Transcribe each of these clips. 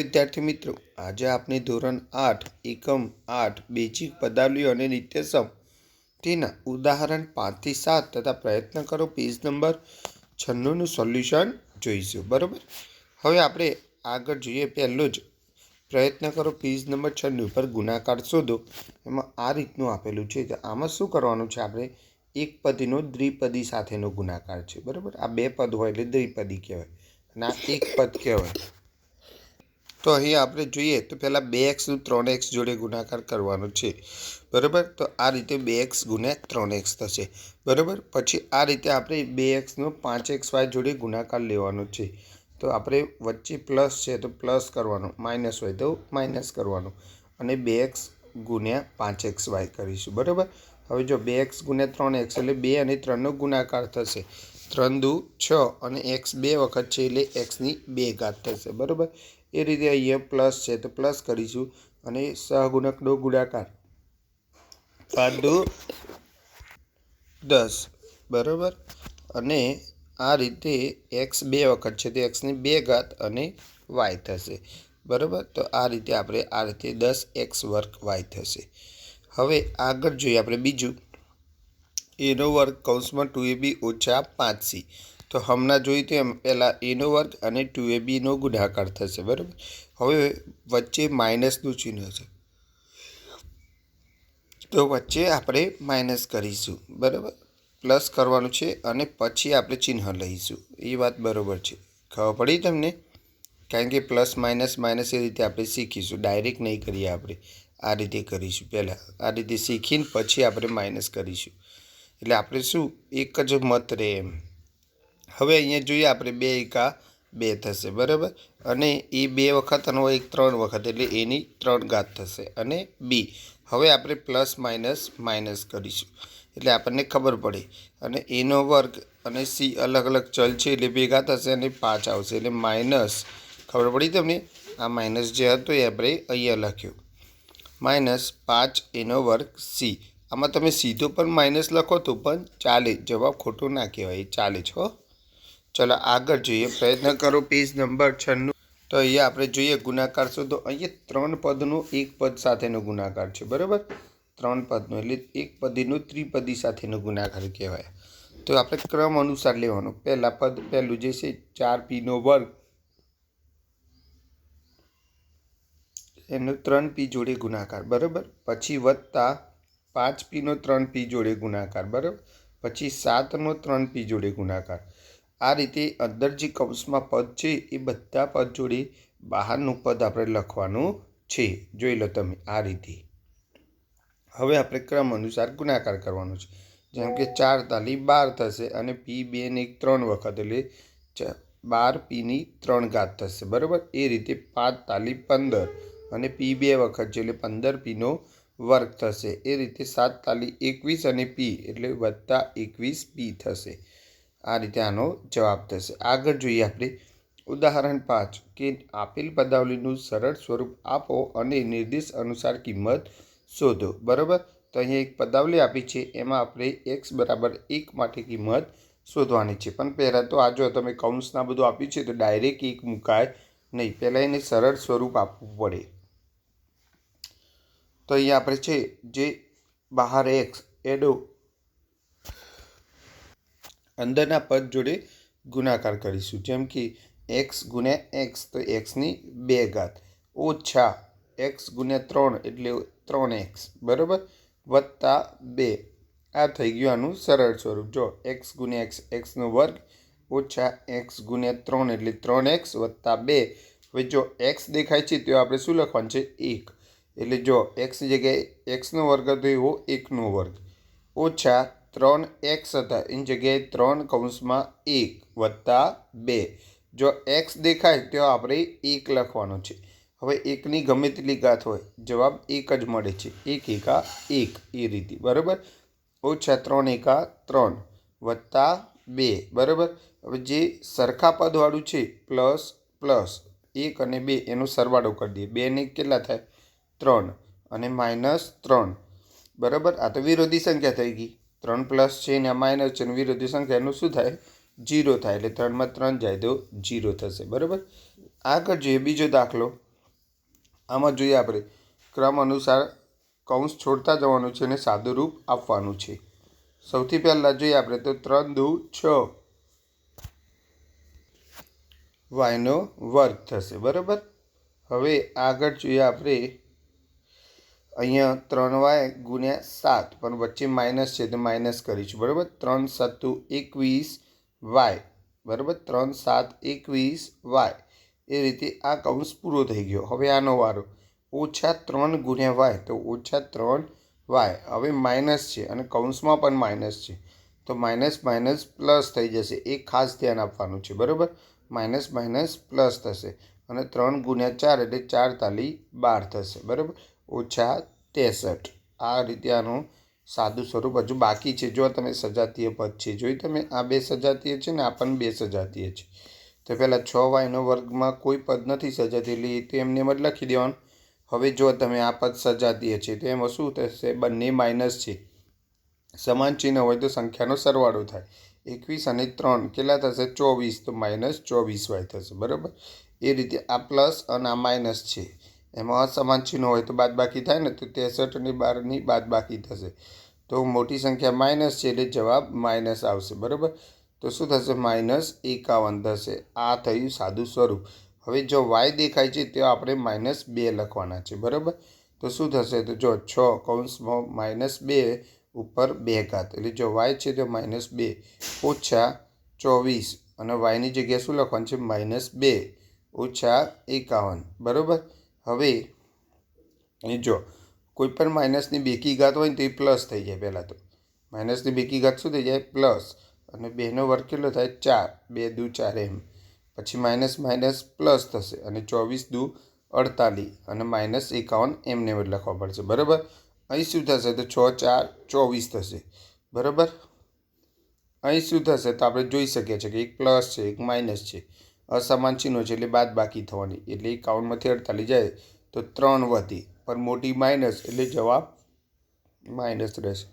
વિદ્યાર્થી મિત્રો, આજે આપણે ધોરણ આઠ, એકમ આઠ બેઝિક પદાવલીઓ અને નિત્યસમ તેના ઉદાહરણ પાંચથી સાત તથા પ્રયત્ન કરો પેજ નંબર છન્નુંનું સોલ્યુશન જોઈશું, બરાબર? હવે આપણે આગળ જોઈએ, પહેલું જ પ્રયત્ન કરો પેજ નંબર છન્નું પર ગુણાકાર શોધો. એમાં આ રીતનું આપેલું છે તો આમાં શું કરવાનું છે આપણે? એક પદીનો દ્વિપદી સાથેનો ગુણાકાર છે, બરાબર? આ બે પદ હોય એટલે દ્વિપદી કહેવાય અને આ એક પદ કહેવાય. તો અહીં આપણે જોઈએ તો પહેલાં બે એક્સનું ત્રણ એક્સ જોડે ગુણાકાર કરવાનો છે. બરાબર? તો આ રીતે બે એક્સ ગુણ્યા ત્રણ એક્સ થશે. બરાબર? પછી આ રીતે આપણે બે એક્સનો પાંચ એક્સ વાય જોડે ગુણાકાર લેવાનો છે. તો આપણે વચ્ચે પ્લસ છે તો પ્લસ કરવાનો, માઇનસ હોય તો માઇનસ કરવાનો. અને બે એક્સ ગુણ્યા પાંચ એક્સ વાય કરીશું. બરાબર? હવે જો બે એક્સ ગુણ્યા ત્રણ એક્સ એટલે બે અને ત્રણનો ગુણાકાર થશે. ત્રણ દુ છ અને એક્સ બે વખત છે એટલે એક્સની બે ઘાત થશે. બરાબર? એ રીતે અહીંયા પ્લસ છે તો પ્લસ કરીશું અને સહગુણકનો ગુણાકાર. પાંચ દો દસ, બરાબર? અને આ રીતે એક્સ બે વખત છે તો એક્સની બે ઘાત અને વાય થશે, બરાબર? તો આ રીતે આપણે આ રીતે દસ એક્સ વર્ક વાય થશે. હવે આગળ જોઈએ આપણે બીજું. એનો વર્ગ કૌંસમાં ટુ એ બી ઓછા પાંચ સી. તો હમણાં જોયું તો એમ પહેલાં એનો વર્ગ અને ટુ એ બીનો ગુણાકાર થશે, બરાબર? હવે વચ્ચે માઇનસનું ચિહ્ન છે. તો વચ્ચે આપણે માઇનસ કરીશું, બરાબર? પ્લસ કરવાનું છે અને પછી આપણે ચિહ્ન લઈશું. એ વાત બરાબર છે. ખબર પડી તમને? કારણ કે પ્લસ માઇનસ માઇનસ એ રીતે આપણે શીખીશું. ડાયરેક્ટ નહીં કરીએ આપણે. આ રીતે કરીશું પહેલાં. આ રીતે શીખીને પછી આપણે માઇનસ કરીશું. એટલે આપણે શું? એક જ મત રહે એમ. હવે અહીંયા જોઈએ આપણે બે એકા બે થશે, બરાબર? અને એ બે વખત અને એક ત્રણ વખત, એટલે એની ત્રણ ઘાત થશે અને બી. હવે આપણે પ્લસ માઇનસ માઇનસ કરીશું. એટલે આપણને ખબર પડે. અને એનો વર્ગ અને સી અલગ અલગ ચલ છે, એટલે ભેગા થશે અને પાંચ આવશે, એટલે માઇનસ. ખબર પડી તમને? આ માઇનસ જે હતો એ આપણે અહીંયા લખ્યું. માઇનસ પાંચ એનો વર્ગ સી. આમાં તમે સીધો પણ માઇનસ લખો તો પણ ચાલે. જવાબ ખોટો ના કહેવાય ચાલે છો ચલો આગળ જોઈએ. પ્રયત્ન કરો પેજ નંબર છન્નું. તો અહીંયા આપણે જોઈએ ગુણાકાર શોધો. અહીંયા ત્રણ પદનો એક પદ સાથેનો ગુણાકાર છે, બરાબર? ત્રણ પદનો, એટલે એક પદીનું ત્રિપદી સાથેનો ગુણાકાર કહેવાય. તો આપણે ક્રમ અનુસાર લેવાનો. પહેલાં પદ, પહેલું જે છે, ચાર પીનો વર્ગ. એનો ત્રણ પી જોડે ગુણાકાર, બરાબર? પછી વત્તા પાંચ પીનો ત્રણ પી જોડે ગુણાકાર, બરાબર? પછી સાતનો ત્રણ પી જોડે ગુણાકાર. આ રીતે અંદર જે કૌંસમાં પદ છે એ બધા પદ જોડે બહારનું પદ આપણે લખવાનું છે. જોઈ લો તમે આ રીતે. હવે આપણે ક્રમ અનુસાર ગુણાકાર કરવાનો છે. જેમ કે ચાર તાલી બાર થશે અને પી બે ને એક ત્રણ વખત એટલે બાર પીની ત્રણ ઘાત થશે. બરાબર? એ રીતે પાંચ તાલી પંદર અને પી બે વખત છે એટલે પંદર પીનો વર્ગ થશે. એ રીતે સાત તાલી એકવીસ અને પી એટલે વત્તા એકવીસ પી થશે. આ રીતે આનો જવાબ થશે. આગળ જોઈએ આપણે ઉદાહરણ પાંચ, કે આપેલ પદાવલીનું સરળ સ્વરૂપ આપો અને નિર્દેશ અનુસાર કિંમત શોધો. બરાબર? તો અહીંયા એક પદાવલી આપી છે, એમાં આપણે એક્સ બરાબર એક માટે કિંમત શોધવાની છે. પણ પહેલાં તો આ જો તમે કૌંસના બધું આપ્યું છે, તો ડાયરેક્ટ એક મુકાય નહીં. પહેલાં એને સરળ સ્વરૂપ આપવું પડે. તો અહીંયા આપણે છે, જે બહાર એક્સ એડો અંદરના પદ જોડે ગુણાકાર કરીશું. જેમ કે એક્સ ગુણ્યા એક્સ તો એક્સની બે ઘાત. ઓછા એક્સ ગુણ્યા ત્રણ એટલે ત્રણ એક્સ બરાબર? વત્તા બે. આ થઈ ગયું આનું સરળ સ્વરૂપ. જો એક્સ ગુણ્યા એક્સ એક્સનો વર્ગ, ઓછા એક્સ ગુણ્યા ત્રણ એટલે ત્રણ એક્સ વત્તા બે. હવે જો એક્સ દેખાય છે, તો આપણે શું લખવાનું છે? એક. એટલે જો એક્સની જગ્યાએ એક્સનો વર્ગ હતો એવો એકનો વર્ગ. ઓછા ત્રણ એક્સ હતા. એની જગ્યાએ ત્રણ કૌંસમાં એક વત્તા બે. જો એક્સ દેખાય તો આપણે એક લખવાનો છે. હવે એકની ગમે તેટલી ઘાત હોય, જવાબ એક જ મળે છે. એક એકા એક એ રીતે. બરાબર? ઓછા ત્રણ એકા ત્રણ વત્તા બે. બરાબર? હવે જે સરખા પદવાળું છે, પ્લસ પ્લસ એક અને બે, એનો સરવાળો કરી દઈએ. બેને કેટલા થાય? ત્રણ. અને માઇનસ ત્રણ. બરાબર? આ તો વિરોધી સંખ્યા થઈ ગઈ. ત્રણ પ્લસ છે ને માઇનસ છે ને વિરોધી સંખ્યા એનું શું થાય? જીરો થાય. એટલે ત્રણમાં ત્રણ જાય તો જીરો થશે. બરાબર? આગળ જોઈએ બીજો દાખલો. આમાં જોઈએ આપણે. ક્રમ અનુસાર કૌંસ છોડતા જવાનું છે અને સાદું રૂપ આપવાનું છે. સૌથી પહેલાં જોઈએ આપણે તો ત્રણ, દુ, છ. વાયનો વર્ગ થશે. બરાબર? હવે આગળ જોઈએ આપણે અહીંયા ત્રણ વાય ગુણ્યા સાત, પણ વચ્ચે માઇનસ છે, તો માઇનસ કરીશું, બરાબર? ત્રણ સત્તુ એકવીસ વાય, બરાબર? ત્રણ સાત એકવીસ વાય. એ રીતે આ કૌંસ પૂરો થઈ ગયો. હવે આનો વારો. ઓછા ત્રણ ગુણ્યા વાય, તો ઓછા ત્રણ વાય. હવે માઇનસ છે અને કૌંસમાં પણ માઇનસ છે. તો માઇનસ માઇનસ પ્લસ થઈ જશે. એ ખાસ ધ્યાન આપવાનું છે, બરાબર? માઇનસ માઇનસ પ્લસ થશે. અને ત્રણ ગુણ્યા ચાર એટલે ચાર તાલી બાર થશે, બરાબર? ઓછા ત્રેસઠ. આ રીતે આનું સાદું સ્વરૂપ હજુ બાકી છે. જો તમે સજાતીય પદ છે જોઈ તમે આ બે સજાતીય છે ને આ પણ બે સજાતીય છે. તો પહેલાં છ વાયનો વર્ગમાં કોઈ પદ નથી સજાતી એટલે તો એમને એમ જ લખી દેવાનું. હવે જો તમે આ પદ સજાતીય છે, તો એમાં શું થશે? બંને માઇનસ છે. સમાન ચિહ્ન હોય તો સંખ્યાનો સરવાળો થાય. એકવીસ અને ત્રણ કેટલા થશે? ચોવીસ. તો માઇનસ ચોવીસ વાય થશે. બરાબર? એ રીતે આ પ્લસ અને આ માઇનસ છે. એમાં અસમાન ચિહ્નો હોય તો બાદ બાકી થાય ને તો ત્રેસઠ અને બારની બાદ બાકી થશે. તો મોટી સંખ્યા માઇનસ છે એટલે જવાબ માઇનસ આવશે, બરાબર? તો શું થશે? માઇનસ એકાવન થશે. આ થયું સાદું સ્વરૂપ. હવે જો વાય દેખાય છે તો આપણે માઇનસ બે લખવાના છે, બરાબર? તો શું થશે? તો જો છ કૌંસમાં માઇનસ બે ઉપર બે ઘાત. એટલે જો વાય છે તો માઇનસ બે ઓછા ચોવીસ. અને વાયની જગ્યાએ શું લખવાનું છે? માઇનસ બે ઓછા એકાવન, બરાબર? હવે એ જો, કોઈ પણ માઇનસની બેકી ઘાત હોય ને તો એ પ્લસ થઈ જાય પહેલાં તો. માઇનસની બેકી ઘાત શું થઈ જાય? પ્લસ. અને બેનો વર્ગ કેટલો થાય? ચાર. બે દુ ચાર એમ. પછી માઇનસ માઇનસ પ્લસ થશે. અને ચોવીસ દુ અડતાલીસ. અને માઇનસ એકાવન એમને લખવા પડશે. બરાબર? અહીં શું થશે? તો છ, ચાર, ચોવીસ થશે. બરાબર? અહીં શું થશે? તો આપણે જોઈ શકીએ છીએ કે એક પ્લસ છે, એક માઇનસ છે. અસમાન ચિહ્નો છે એટલે બાદ બાકી થવાની. એટલે એકાવનમાંથી અડતાલીસ જાય તો ત્રણ વધી. પણ મોટી માઇનસ એટલે જવાબ માઇનસ રહેશે.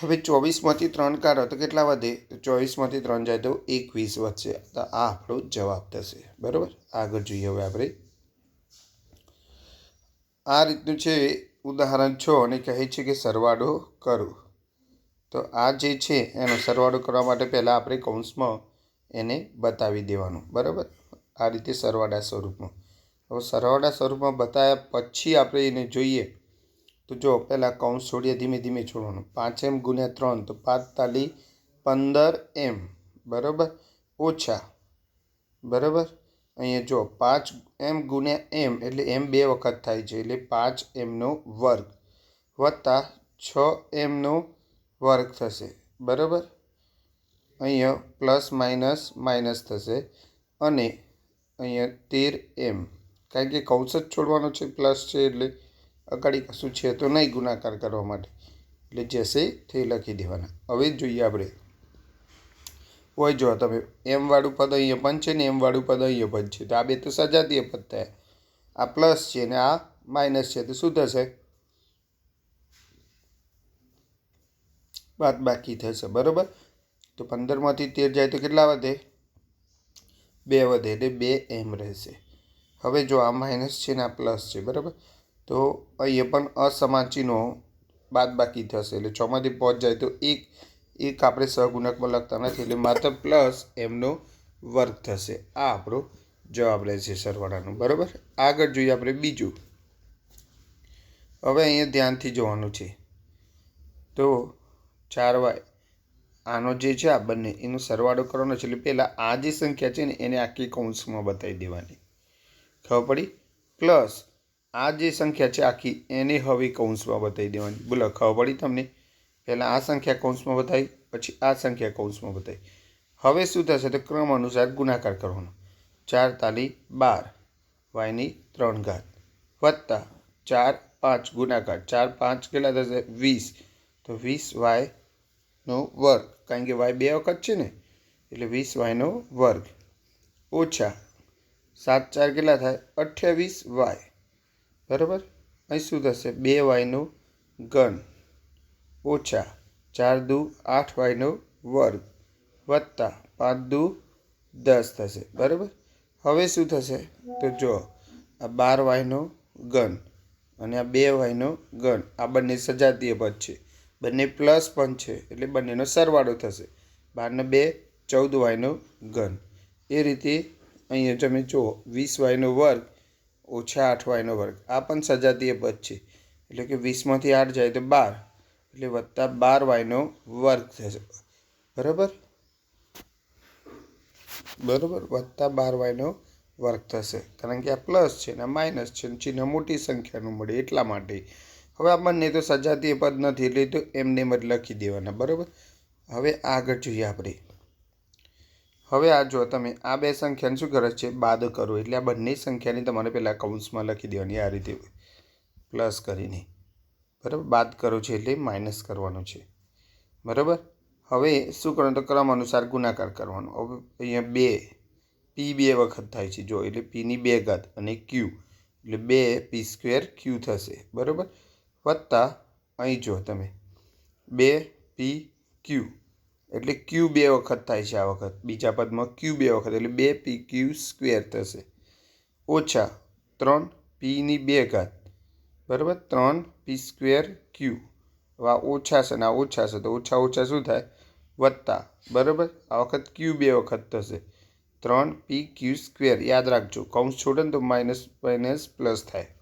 હવે ચોવીસમાંથી ત્રણ કાઢો તો કેટલા વધે? તો ચોવીસમાંથી ત્રણ જાય તો એકવીસ વધશે. તો આ આપણો જવાબ થશે. બરાબર? આગળ જોઈએ હવે આપણે. આ રીતનું છે ઉદાહરણ છ અને કહે છે કે સરવાળો કરો. તો આ જે છે એનો સરવાળો કરવા માટે પહેલાં આપણે કૌંસમાં એને બતાવી દેવાનું, બરાબર? આ રીતે સરવાળા સ્વરૂપમાં. હવે સરવાળા સ્વરૂપમાં બતાવ્યા પછી આપણે એને જોઈએ તો જો પહેલાં કૌંસ છોડીએ, ધીમે ધીમે છોડવાનું. પાંચ એમ ગુણ્યા ત્રણ, તો પાંચ તાલી પંદર એમ, બરાબર? ઓછા, બરાબર? અહીંયા જો પાંચ એમ ગુણ્યા એમ એટલે એમ બે વખત થાય છે, એટલે પાંચ એમનો વર્ગ વત્તા છ એમનો વર્ગ થશે, બરાબર? અહીંયા પ્લસ માઇનસ માઇનસ થશે અને અહીંયા તેર એમ. કારણ કે કૌંસ જ છોડવાનો છે, પ્લસ છે એટલે અગાડી કશું છે તો નહીં ગુણાકાર કરવા માટે. એટલે જશે તે લખી દેવાના. હવે જોઈએ આપણે. હોય જો તમે એમવાળું પદ અહીંયા પણ છે ને એમવાળું પદ અહીંયા પણ છે. તો આ બે તો સજાતીય પદ થયા. આ પ્લસ છે ને આ માઇનસ છે તો શું થશે? બાદ બાકી થશે. બરાબર? તો પંદરમાંથી તેર જાય તો કેટલા વધે? બે વધે એટલે બે એમ રહેશે. હવે જો આ માઇનસ છે ને આ પ્લસ છે, બરાબર? તો અહીંયા પણ અસમાન ચિહ્નો બાદ બાકી થશે એટલે છમાંથી પહોંચ જાય તો એક એક આપણે સહગુણકમાં લખતા નથી એટલે માત્ર પ્લસ એમનો વર્ગ થશે. આ આપણો જવાબ રહેશે સરવાળાનો, બરાબર? આગળ જોઈએ આપણે બીજું. હવે અહીંયા ધ્યાનથી જોવાનું છે. તો ચાર વાય આનો જે છે આ બંને, એનો સરવાળો કરવાનો છે એટલે પહેલાં આ જે સંખ્યા છે ને, એને આખી કૌંસમાં બતાવી દેવાની. ખબર પડી? પ્લસ આ જે સંખ્યા છે આખી, એને હવે કૌંસમાં બતાવી દેવાની. બોલો, ખબર પડી તમને? પહેલાં આ સંખ્યા કૌંસમાં બતાવી, પછી આ સંખ્યા કૌંસમાં બતાવી. હવે શું થશે? તો ક્રમ અનુસાર ગુણાકાર કરવાનો. ચાર તાલી બાર, વાયની ત્રણ ઘાત. વત્તા ચાર પાંચ ગુણાકાર. ચાર પાંચ કેટલા થશે? વીસ. તો વીસ વાયનો વર્ગ. કારણ કે વાય બે વખત છે ને, એટલે વીસ વાયનો વર્ગ. ઓછા સાત ચાર કેટલા થાય? અઠ્યાવીસ વાય બરાબર? અહીં શું થશે? બે વાયનો ઘન. ઓછા ચાર દુ આઠ વાયનો વર્ગ. વત્તા પાંચ દુ દસ થશે. બરાબર? હવે શું થશે? તો જો, આ બાર વાયનો ઘન અને આ બે વાયનો ઘન. આ બંને સજાતીય પદ છે. બંને પ્લસ પણ છે, એટલે બંનેનો સરવાળો થશે. બારને બે, ચૌદ વાયનો ઘન. એ રીતે અહીંયા તમે જુઓ, વીસ વાયનો વર્ગ, ઓછા આઠ વાયનો વર્ગ. આ પણ સજાતીય પદ છે. એટલે કે વીસમાંથી આઠ જાય તો બાર, એટલે વત્તા બાર વાયનો વર્ગ થશે. બરાબર? બરાબર, વત્તા બાર વાયનો વર્ગ થશે. કારણ કે આ પ્લસ છે ને માઇનસ છે ચિહ્ન મોટી સંખ્યાનું મળે એટલા માટે. હવે આ બંને તો સજાતીય પદ નથી એટલે તો એમને એમ જ લખી દેવાના, બરાબર? હવે આગળ જોઈએ આપણે. હવે આ જો તમે, આ બે સંખ્યાને શું કરે છે? બાદ કરો, એટલે આ બંને સંખ્યાને તમારે પહેલાં કૌંસમાં લખી દેવાની આ રીતે પ્લસ કરીને. બરાબર? બાદ કરો છે એટલે માઇનસ કરવાનું છે. બરાબર? હવે શું કરવાનું? તો ક્રમ અનુસાર ગુણાકાર કરવાનો. હવે અહીંયા બે પી બે વખત થાય છે. જો એટલે પીની બે ઘાત અને ક્યુ એટલે બે પી સ્ક્વેર ક્યુ થશે. બરાબર? વત્તા અહીં જો તમે. બે, પી, ક્યુ. એટલે ક્યુ બે વખત થાય છે આ વખત. બીજા પદમાં ક્યુ બે વખત. એટલે બે, પી, ક્યુ સ્ક્વેર થશે. ઓછા ત્રણ, પીની બે ઘાત. બરાબર? ત્રણ, પી સ્ક્વેર ક્યુ. આ ઓછા છે ને આ ઓછા છે તો ઓછા ઓછા શું થાય? વત્તા. બરાબર? આ વખત ક્યુ બે વખત થશે. ત્રણ, પી, ક્યુ સ્ક્વેર. યાદ રાખજો. કૌંસ છોડે ને તો માઇનસ માઇનસ, પ્લસ થાય.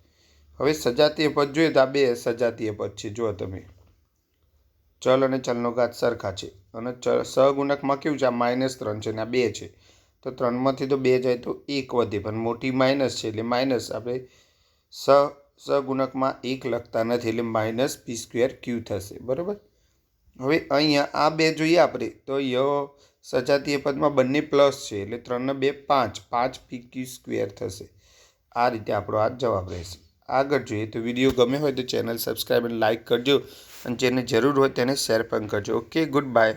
હવે સજાતીય પદ જોઈએ તો આ બે સજાતીય પદ છે. જુઓ તમે. ચલ અને ચલનો ઘાત સરખા છે. અને ચલ સહગુણકમાં કેવું છે? આ માઇનસ ત્રણ છે ને આ બે છે. તો ત્રણમાંથી તો બે જાય તો એક વધે. પણ મોટી માઇનસ છે એટલે માઇનસ આપણે સ સગુણકમાં એક લખતા નથી એટલે માઇનસ પી સ્ક્વેર ક્યુ થશે. બરાબર? હવે અહીંયા આ બે જોઈએ આપણે. તો ય સજાતીય પદમાં બંને પ્લસ છે એટલે ત્રણને બે પાંચ. પાંચ પી ક્યુ સ્ક્વેર થશે. આ રીતે આપણો આ જવાબ રહેશે. આગળ જોઈએ તો વીડિયો ગમે હોય તો ચેનલ સબસ્ક્રાઈબ અને લાઇક કરજો અને જેને જરૂર હોય તેને શેર પણ કરજો. Okay good bye